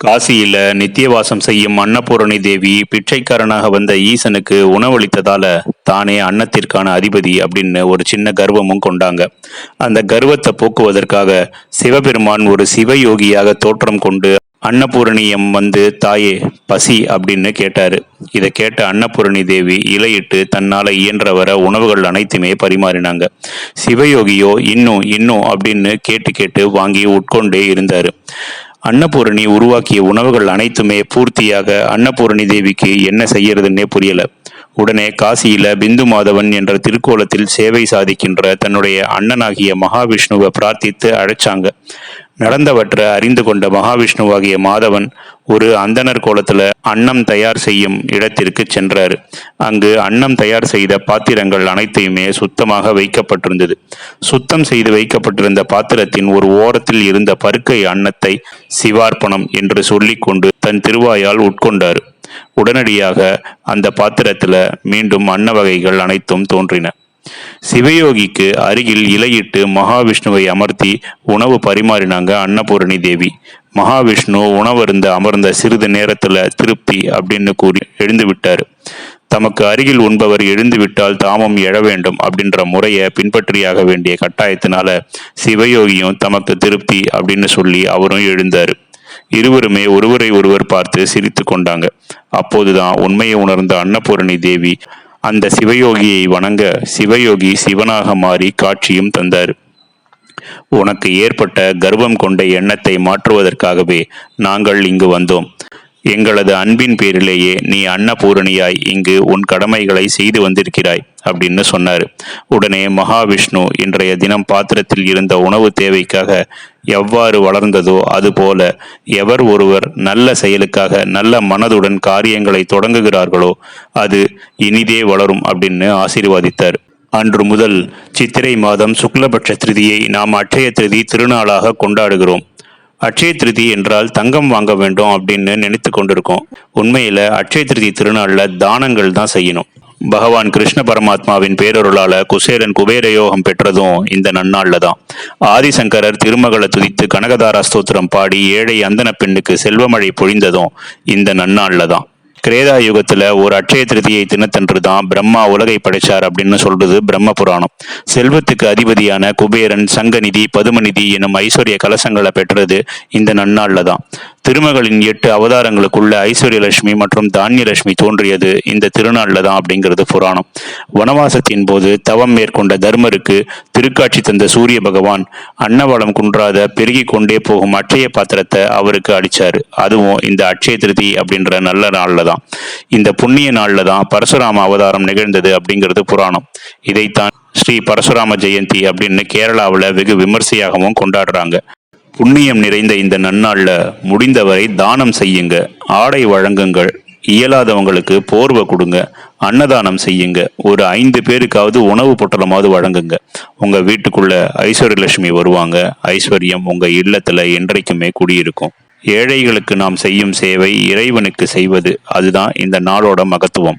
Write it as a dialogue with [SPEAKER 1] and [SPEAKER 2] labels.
[SPEAKER 1] காசியில நித்தியவாசம் செய்யும் அன்னபூரணி தேவி பிச்சைக்காரனாக வந்த ஈசனுக்கு உணவளித்ததால தானே அன்னத்திற்கான அதிபதி அப்படின்னு ஒரு சின்ன கர்வமும் கொண்டாங்க. அந்த கர்வத்தை போக்குவதற்காக சிவபெருமான் ஒரு சிவயோகியாக தோற்றம் கொண்டு அன்னபூரணியம் வந்து தாயே பசி அப்படின்னு கேட்டாரு. இதை கேட்ட அன்னபூரணி தேவி இலையிட்டு தன்னால இயன்றவர உணவுகள் அனைத்துமே பரிமாறினாங்க. சிவயோகியோ இன்னும் இன்னும் அப்படின்னு கேட்டு கேட்டு வாங்கி உட்கொண்டே இருந்தாரு. அன்னபூரணி உருவாக்கிய உணவுகள் அனைத்துமே பூர்த்தியாக அன்னபூரணி தேவிக்கு என்ன செய்யறதுன்னே புரியல. உடனே காசியில பிந்து மாதவன் என்ற திருக்கோலத்தில் சேவை சாதிக்கின்ற தன்னுடைய அண்ணனாகிய மகாவிஷ்ணுவை பிரார்த்தித்து அழைச்சாங்க. நடந்தவற்றை அறிந்து கொண்ட மகாவிஷ்ணுவாகிய மாதவன் ஒரு அந்தணர் கோலத்துல அன்னம் தயார் செய்யும் இடத்திற்கு சென்றார். அங்கு அன்னம் தயார் செய்த பாத்திரங்கள் அனைத்தையுமே சுத்தமாக வைக்கப்பட்டிருந்தது. சுத்தம் செய்து வைக்கப்பட்டிருந்த பாத்திரத்தின் ஒரு ஓரத்தில் இருந்த பருக்கை அன்னத்தை சிவார்ப்பணம் என்று சொல்லிக்கொண்டு தன் திருவாயால் உட்கொண்டார். உடனடியாக அந்த பாத்திரத்துல மீண்டும் அன்ன வகைகள் அனைத்தும் தோன்றின. சிவயோகிக்கு அருகில் இலையிட்டு மகாவிஷ்ணுவை அமர்த்தி உணவு பரிமாறினாங்க அன்னபூரணி தேவி. மகாவிஷ்ணு உணவருந்த அமர்ந்த சிறிது நேரத்துல திருப்தி அப்படின்னு கூறி எழுந்து விட்டாரு. தமக்கு அருகில் உண்பவர் எழுந்து விட்டால் தாமும் எழ வேண்டும் அப்படின்ற முறையை பின்பற்றியாக வேண்டிய கட்டாயத்தினால சிவயோகியும் தமக்கு திருப்தி அப்படின்னு சொல்லி அவரும் எழுந்தாரு. இருவருமே ஒருவரை ஒருவர் பார்த்து சிரித்து கொண்டாங்க. அப்போதுதான் உண்மையை உணர்ந்த அன்னபூரணி தேவி அந்த சிவயோகியை வணங்க சிவயோகி சிவனாக மாறி காட்சியும் தந்தார். உனக்கு ஏற்பட்ட கர்வம் கொண்ட எண்ணத்தை மாற்றுவதற்காகவே நாங்கள் இங்கு வந்தோம். எங்களது அன்பின் பேரிலேயே நீ அன்னபூரணியாய் இங்கு உன் கடமைகளை செய்து வந்திருக்கிறாய் அப்படின்னு சொன்னார். உடனே மகாவிஷ்ணு இன்றைய தினம் பாத்திரத்தில் இருந்த உணவு தேவைக்காக எவ்வாறு வளர்ந்ததோ அதுபோல எவர் ஒருவர் நல்ல செயலுக்காக நல்ல மனதுடன் காரியங்களை தொடங்குகிறார்களோ அது இனிதே வளரும் அப்படின்னு ஆசீர்வாதித்தார். அன்று முதல் சித்திரை மாதம் சுக்லபட்ச திருதியை நாம் அட்சய திருதி திருநாளாக கொண்டாடுகிறோம். அட்சய திருதி என்றால் தங்கம் வாங்க வேண்டும் அப்படின்னு நினைத்து கொண்டிருக்கோம். உண்மையில அட்சய திருதி திருநாள்ல தானங்கள் தான் செய்யணும். பகவான் கிருஷ்ண பரமாத்மாவின் பேரொருளால குசேரன் குபேரயோகம் பெற்றதும் இந்த நன்னாள்ல தான். ஆதிசங்கரர் திருமகளை துதித்து கனகதாரா ஸ்தோத்திரம் பாடி ஏழை அந்தன பெண்ணுக்கு செல்வமழை பொழிந்ததும் இந்த நன்னாள்ல தான். கிரேதா யுகத்துல ஒரு அட்சய திருதியை தினத்தன்று தான் பிரம்மா உலகை படைச்சார் அப்படின்னு சொல்றது பிரம்ம புராணம். செல்வத்துக்கு அதிபதியான குபேரன் சங்கநிதி பதுமநிதி எனும் ஐஸ்வர்ய கலசங்களை பெற்றது இந்த நன்னாள்ல தான் திருமகளின் எட்டு அவதாரங்களுக்குள்ள ஐஸ்வர்யலட்சுமி மற்றும் தானியலட்சுமி தோன்றியது இந்த திருநாளில் தான் அப்படிங்கிறது புராணம். வனவாசத்தின் போது தவம் மேற்கொண்ட தர்மருக்கு திருக்காட்சி தந்த சூரிய பகவான் அன்னவளம் குன்றாத பெருகி கொண்டே போகும் அட்சய பாத்திரத்தை அவருக்கு அளிச்சாரு. அதுவும் இந்த அட்சய திருதி அப்படின்ற நல்ல நாளில் தான். இந்த புண்ணிய நாளில் தான் பரசுராம அவதாரம் நிகழ்ந்தது அப்படிங்கிறது புராணம். இதைத்தான் ஸ்ரீ பரசுராம ஜெயந்தி அப்படின்னு கேரளாவில் வெகு விமர்சையாகவும் கொண்டாடுறாங்க. புண்ணியம் நிறைந்த இந்த நன்னாளில் முடிந்தவரை தானம் செய்யுங்க. ஆடை வழங்குங்கள். இயலாதவங்களுக்கு போர்வை கொடுங்க. அன்னதானம் செய்யுங்க. ஒரு ஐந்து பேருக்காவது உணவு பொட்டலமாவது வழங்குங்க. உங்கள் வீட்டுக்குள்ள ஐஸ்வர்யலட்சுமி வருவாங்க. ஐஸ்வர்யம் உங்கள் இல்லத்தில் என்றைக்குமே குடியிருக்கும். ஏழைகளுக்கு நாம் செய்யும் சேவை இறைவனுக்கு செய்வது. அதுதான் இந்த நாளோட மகத்துவம்.